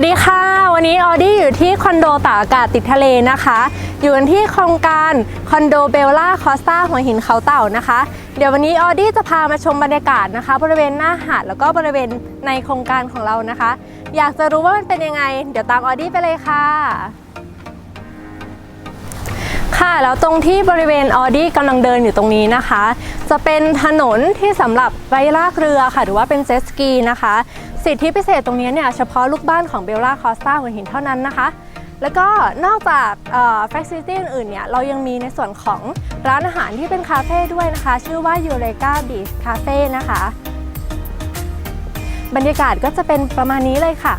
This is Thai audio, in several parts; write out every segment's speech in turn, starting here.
วัสดีค่ะ วันนี้ออดี้อยู่ที่คอนโดตากอากาศติดทะเลนะคะ อยู่กันที่โครงการคอนโดเบลล่าคอสตาหัวหินเขาเต่านะคะ เดี๋ยววันนี้ออดี้จะพามาชมบรรยากาศนะคะ บริเวณหน้าหาดแล้วก็บริเวณในโครงการของเรานะคะ อยากจะรู้ว่ามันเป็นยังไง เดี๋ยวตามออดี้ไปเลยค่ะค่ะแล้วตรงที่บริเวณออดี้กำลังเดินอยู่ตรงนี้นะคะ จะเป็นถนนที่สำหรับไว้ลากเรือค่ะ หรือว่าเป็นเจ็ตสกีนะคะ สิทธิพิเศษตรงนี้เนี่ยเฉพาะลูกบ้านของเบลล่าคอสตาหัวหินเท่านั้นนะคะ แล้วก็นอกจากฟ a ซิลิตี้อื่นๆเนี่ยเรายังมีในส่วนของร้านอาหารที่เป็นคาเฟ่ด้วยนะคะ ชื่อว่ายูเรกาบีชคาเฟ่นะคะ บรรยากาศก็จะเป็นประมาณนี้เลยค่ะ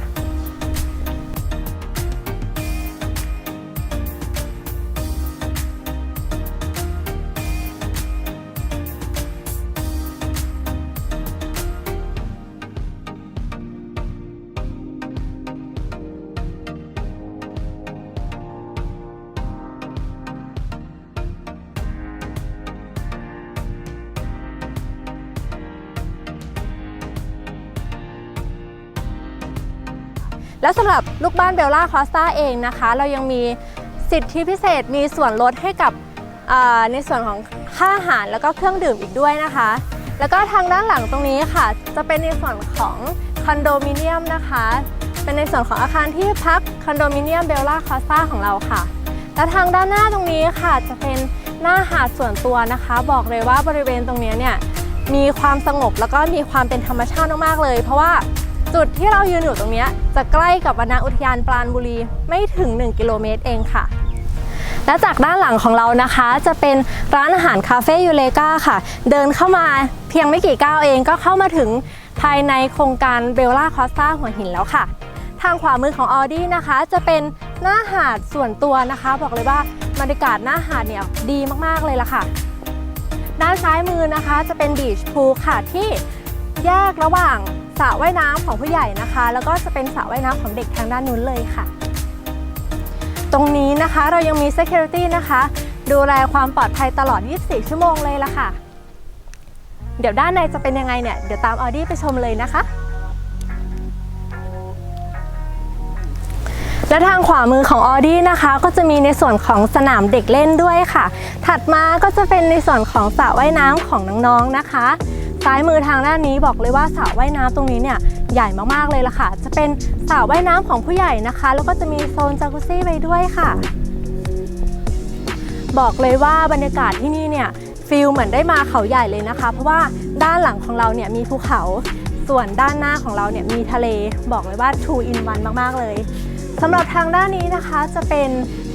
แล้วสำหรับลูกบ้านเบลล่าคอสตาเองนะคะ เรายังมีสิทธิพิเศษมีส่วนลดให้กับในส่วนของค่าอาหารแล้วก็เครื่องดื่มอีกด้วยนะคะ แล้วก็ทางด้านหลังตรงนี้ค่ะ จะเป็นในส่วนของคอนโดมิเนียมนะคะ เป็นในส่วนของอาคารที่พักคอนโดมิเนียมเบลล่าคอสตาของเราค่ะ และทางด้านหน้าตรงนี้ค่ะจะเป็นหน้าหาดส่วนตัวนะคะ บอกเลยว่าบริเวณตรงนี้เนี่ยมีความสงบแล้วก็มีความเป็นธรรมชาติมากๆเลย เพราะว่า จุดที่เรายืนอยู่ตรงนี้จะใกล้กับวรรณอุทยานปราณบุรีไม่ถึง 1 กิโลเมตรเองค่ะ และจากด้านหลังของเรานะคะ จะเป็นร้านอาหารคาเฟ่ยูเลกาค่ะ เดินเข้ามาเพียงไม่กี่ก้าวเองก็เข้ามาถึงภายในโครงการเบลล่าคอสตาหัวหินแล้วค่ะ ทางขวามือของออดี้นะคะ จะเป็นหน้าหาดส่วนตัวนะคะ บอกเลยว่าบรรยากาศหน้าหาดเนี่ยดีมากๆเลยล่ะค่ะ ด้านซ้ายมือนะคะจะเป็นบีชพูลค่ะที่แยกระหว่าง สระว่ายน้ำของผู้ใหญ่นะคะ แล้วก็จะเป็นสระว่ายน้ำของเด็กทางด้านนู้นเลยค่ะ ตรงนี้นะคะเรายังมี Security นะคะ ดูแลความปลอดภัยตลอด 24 ชั่วโมงเลยล่ะค่ะ เดี๋ยวด้านในจะเป็นยังไงเนี่ย เดี๋ยวตามออดี้ไปชมเลยนะคะ และทางขวามือของออดี้นะคะ ก็จะมีในส่วนของสนามเด็กเล่นด้วยค่ะ ถัดมาก็จะเป็นในส่วนของสระว่ายน้ำของน้องๆนะคะ ซ้ายมือทางด้านนี้บอกเลยว่าสระว่ายน้ำตรงนี้เนี่ยใหญ่มากๆเลยล่ะค่ะ จะเป็นสระว่ายน้ำของผู้ใหญ่นะคะ แล้วก็จะมีโซนจากุซี่ไปด้วยค่ะ บอกเลยว่าบรรยากาศที่นี่เนี่ยฟิลเหมือนได้มาเขาใหญ่เลยนะคะ เพราะว่าด้านหลังของเราเนี่ยมีภูเขา ส่วนด้านหน้าของเราเนี่ยมีทะเลบอกเลยว่า two in one มากๆเลยสำหรับทางด้านนี้นะคะจะเป็น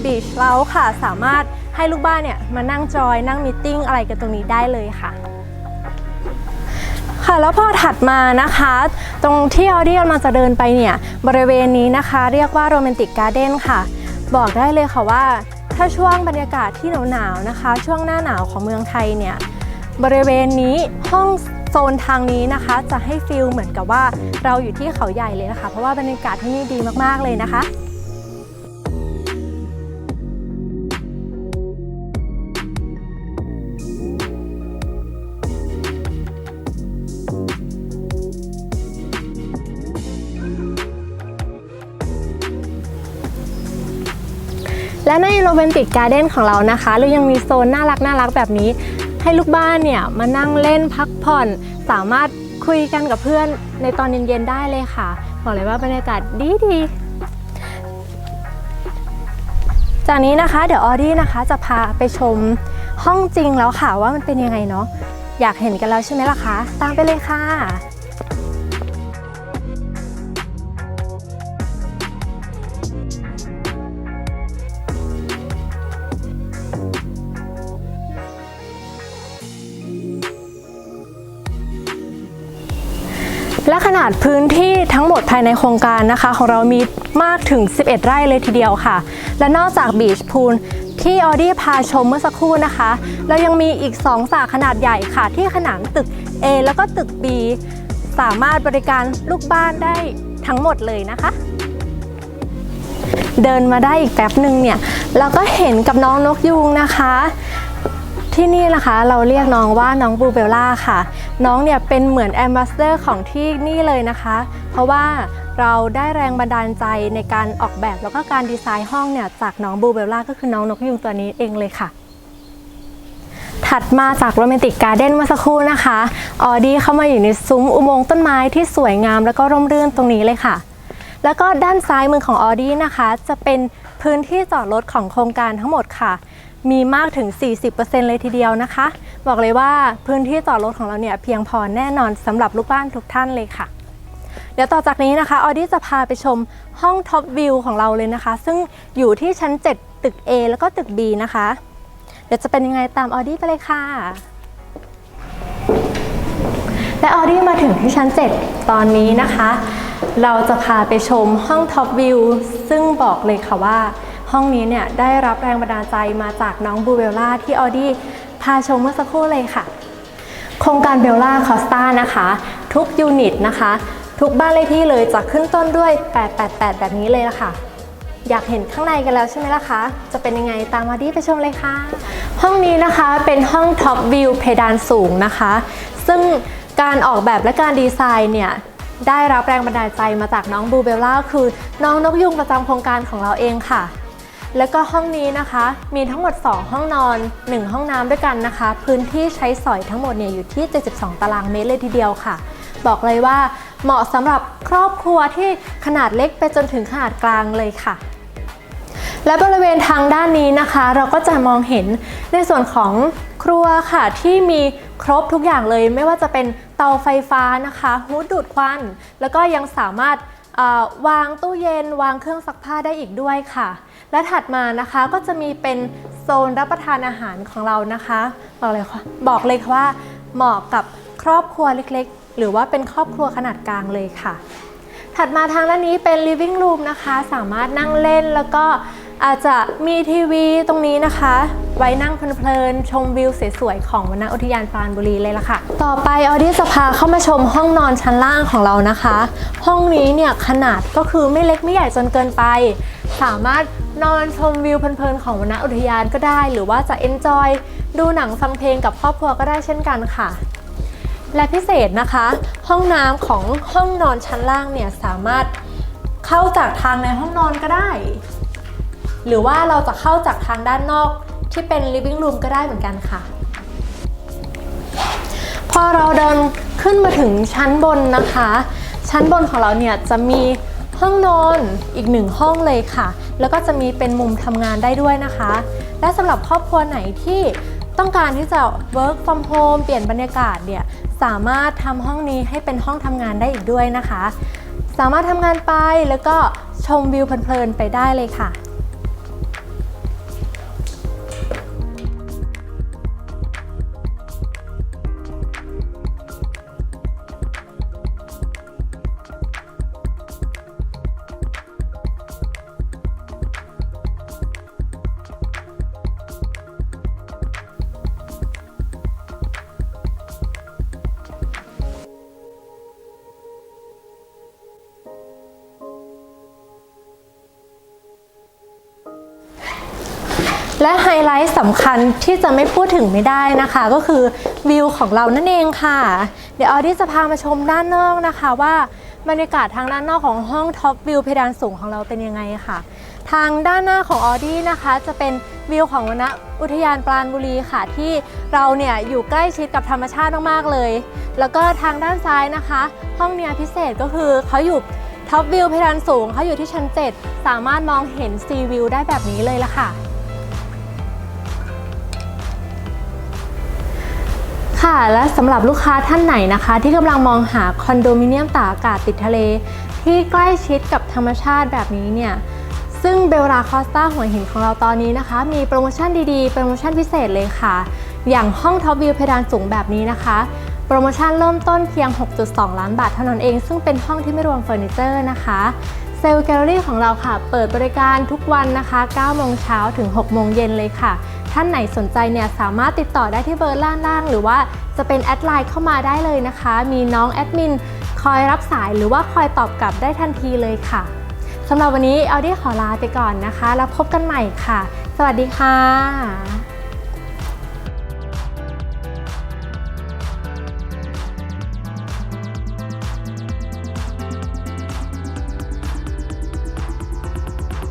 บีชเลาค่ะสามารถให้ลูกบ้านเนี่ยมานั่งจอยนั่งมตติ팅อะไรกันตรงนี้ได้เลยค่ะ ค่ะแล้วพอถัดมานะคะ ตรงที่ออดี้กำลังจะเดินไปเนี่ยบริเวณนี้นะคะ เรียกว่าโรแมนติกการ์เด้นค่ะ บอกได้เลยค่ะว่า ถ้าช่วงบรรยากาศที่หนาวๆนะคะ ช่วงหน้าหนาวของเมืองไทยเนี่ยบริเวณนี้ห้องโซนทางนี้นะคะ จะให้ฟิลเหมือนกับว่าเราอยู่ที่เขาใหญ่เลยนะคะ เพราะว่าบรรยากาศที่นี่ดีมากๆเลยนะคะ และในโรแมนติกการ์เด้นของเรานะคะ เรายังมีโซนน่ารักน่ารักแบบนี้ ให้ลูกบ้านเนี่ยมานั่งเล่นพักผ่อน สามารถคุยกันกับเพื่อนในตอนเย็นๆได้เลยค่ะ บอกเลยว่าบรรยากาศดีดีจากนี้นะคะเดี๋ยวออดี้นะคะจะพาไปชมห้องจริงแล้วค่ะว่ามันเป็นยังไงเนาะอยากเห็นกันแล้วใช่ไหมล่ะคะ ตามไปเลยค่ะ และขนาดพื้นที่ทั้งหมดภายในโครงการนะคะ ของเรามีมากถึง 11 ไร่เลยทีเดียวค่ะ และนอกจากบีชพูลที่ออดี้พาชมเมื่อสักครู่นะคะ เรายังมีอีก 2สระขนาดใหญ่ค่ะ ที่ขนานตึก A แล้วก็ตึก B สามารถบริการลูกบ้านได้ทั้งหมดเลยนะคะ เดินมาได้อีกแป๊บหนึ่งเนี่ย เราก็เห็นกับน้องนกยูงนะคะ ที่นี่นะคะเราเรียกน้องว่าน้องบูเบลล่าค่ะ น้องเนี่ยเป็นเหมือนแอมบาสเดอร์ของที่นี่เลยนะคะ เพราะว่าเราได้แรงบันดาลใจในการออกแบบแล้วก็การดีไซน์ห้องเนี่ยจากน้องบูเบลล่าก็คือน้องนกยุงตัวนี้เองเลยค่ะ ถัดมาจากโรแมนติกการ์เด้นเมื่อสักครู่นะคะออดี้เข้ามาอยู่ในซุ้มอุโมงค์ต้นไม้ที่สวยงามแล้วก็ร่มรื่นตรงนี้เลยค่ะ แล้วก็ด้านซ้ายมือของออดี้นะคะ จะเป็น พื้นที่จอดรถของโครงการทั้งหมดค่ะ มีมากถึง 40%เลยทีเดียวนะคะ บอกเลยว่าพื้นที่จอดรถของเราเนี่ยเพียงพอแน่นอนสำหรับลูกบ้านทุกท่านเลยค่ะ เดี๋ยวต่อจากนี้นะคะออดี้จะพาไปชมห้องท็อปวิวของเราเลยนะคะ ซึ่งอยู่ที่ชั้น 7 ตึก A แล้วก็ตึก B นะคะ เดี๋ยวจะเป็นยังไงตามออดี้ไปเลยค่ะและออดี้มาถึงที่ชั้น 7 ตอนนี้นะคะ เราจะพาไปชมห้องท็อปวิวซึ่งบอกเลยค่ะว่า ห้องนี้เนี่ยได้รับแรงบันดาลใจมาจากน้องบูเบลล่าที่ออดี้พาชมเมื่อสักครู่เลยค่ะ โครงการเบลล่าคอสตานะคะ ทุกยูนิตนะคะ ทุกบ้านเลขที่เลยจะขึ้นต้นด้วย 888 แบบนี้เลยละค่ะอยากเห็นข้างในกันแล้วใช่ไหมล่ะคะ จะเป็นยังไงตามมาดีไปชมเลยค่ะ ห้องนี้นะคะเป็นห้องท็อปวิวเพดานสูงนะคะ ซึ่งการออกแบบและการดีไซน์เนี่ย ได้รับแรงบันดาลใจมาจากน้องบูเบลล่าคือ น้องนกยุงประจำโครงการของเราเองค่ะ แล้วก็ห้องนี้นะคะ มีทั้งหมด 2 ห้องนอน 1 ห้องน้ำด้วยกันนะคะ พื้นที่ใช้สอยทั้งหมดเนี่ยอยู่ที่ 72 ตารางเมตรเลยทีเดียวค่ะ บอกเลยว่าเหมาะสำหรับครอบครัวที่ขนาดเล็กไปจนถึงขนาดกลางเลยค่ะ และบริเวณทางด้านนี้นะคะ เราก็จะมองเห็นในส่วนของครัวค่ะ ที่มีครบทุกอย่างเลย ไม่ว่าจะเป็นเตาไฟฟ้านะคะฮูดดูดควัน แล้วก็ยังสามารถวางตู้เย็น วางเครื่องซักผ้าได้อีกด้วยค่ะ และถัดมานะคะก็จะมีเป็นโซนรับประทานอาหารของเรานะคะ บอกเลยค่ะบอกเลยค่ะว่าเหมาะกับครอบครัวเล็กๆ หรือว่าเป็นครอบครัวขนาดกลางเลยค่ะ ถัดมาทางด้านนี้เป็น living room นะคะ สามารถนั่งเล่นแล้วก็ อาจจะมีทีวีตรงนี้นะคะ ไว้นั่งเพลินๆชมวิวสวยๆของวรรณอุทยานปราณบุรีเลยล่ะค่ะ ต่อไปออดี้จะพาเข้ามาชมห้องนอนชั้นล่างของเรานะคะ ห้องนี้เนี่ยขนาดก็คือไม่เล็กไม่ใหญ่จนเกินไป สามารถนอนชมวิวเพลินๆของวรรณอุทยานก็ได้ หรือว่าจะ enjoy ดูหนังฟังเพลงกับครอบครัวก็ได้เช่นกันค่ะและพิเศษนะคะ ห้องน้ำของห้องนอนชั้นล่างเนี่ยสามารถเข้าจากทางในห้องนอนก็ได้ หรือว่าเราจะเข้าจากทางด้านนอกที่เป็น living room ก็ได้เหมือนกันค่ะ พอเราเดินขึ้นมาถึงชั้นบนนะคะ ชั้นบนของเราเนี่ยจะมีห้องนอนอีกหนึ่งห้องเลยค่ะ แล้วก็จะมีเป็นมุมทำงานได้ด้วยนะคะ และสำหรับครอบครัวไหนที่ต้องการที่จะ work from home เปลี่ยนบรรยากาศเนี่ยสามารถทำห้องนี้ให้เป็นห้องทำงานได้อีกด้วยนะคะ สามารถทำงานไปแล้วก็ชมวิวเพลินๆไปได้เลยค่ะ และไฮไลท์สำคัญที่จะไม่พูดถึงไม่ได้นะคะ ก็คือวิวของเรานั่นเองค่ะ เดี๋ยวออดี้จะพามาชมด้านนอกนะคะว่าบรรยากาศทางด้านนอกของห้องท็อปวิวเพดานสูงของเราเป็นยังไงค่ะ ทางด้านหน้าของออดี้นะคะ จะเป็นวิวของวณอุทยานปราณบุรีค่ะ ที่เราเนี่ยอยู่ใกล้ชิดกับธรรมชาติมากๆเลย แล้วก็ทางด้านซ้ายนะคะ ห้องเนี้ยพิเศษก็คือเขาอยู่ท็อปวิวเพดานสูงเขาอยู่ที่ชั้น 7 สามารถมองเห็นซีวิวได้แบบนี้เลยละค่ะ ค่ะและสำหรับลูกค้าท่านไหนนะคะ ที่กำลังมองหาคอนโดมิเนียมตากอากาศติดทะเล ที่ใกล้ชิดกับธรรมชาติแบบนี้เนี่ยซึ่งเบลราคอสตาหัวหินของเราตอนนี้นะคะ มีโปรโมชั่นดีๆ โปรโมชั่นพิเศษเลยค่ะ อย่างห้องท็อปวิวเพดานสูงแบบนี้นะคะ โปรโมชั่นเริ่มต้นเพียง 6.2 ล้านบาทเท่านั้นเอง ซึ่งเป็นห้องที่ไม่รวมเฟอร์นิเจอร์นะคะเซลล์แกลเลอรี่ของเราค่ะ เปิดบริการทุกวันนะคะ9โมงเช้าถึง 6 โมงเย็นเลยค่ะ ท่านไหนสนใจเนี่ยสามารถติดต่อได้ที่เบอร์ล่างๆหรือว่าจะเป็นแอดไลน์เข้ามาได้เลยนะคะ มีน้องแอดมินคอยรับสายหรือว่าคอยตอบกลับได้ทันทีเลยค่ะสำหรับวันนี้เอาดี้ขอลาไปก่อนนะคะ แล้วพบกันใหม่ค่ะ สวัสดีค่ะ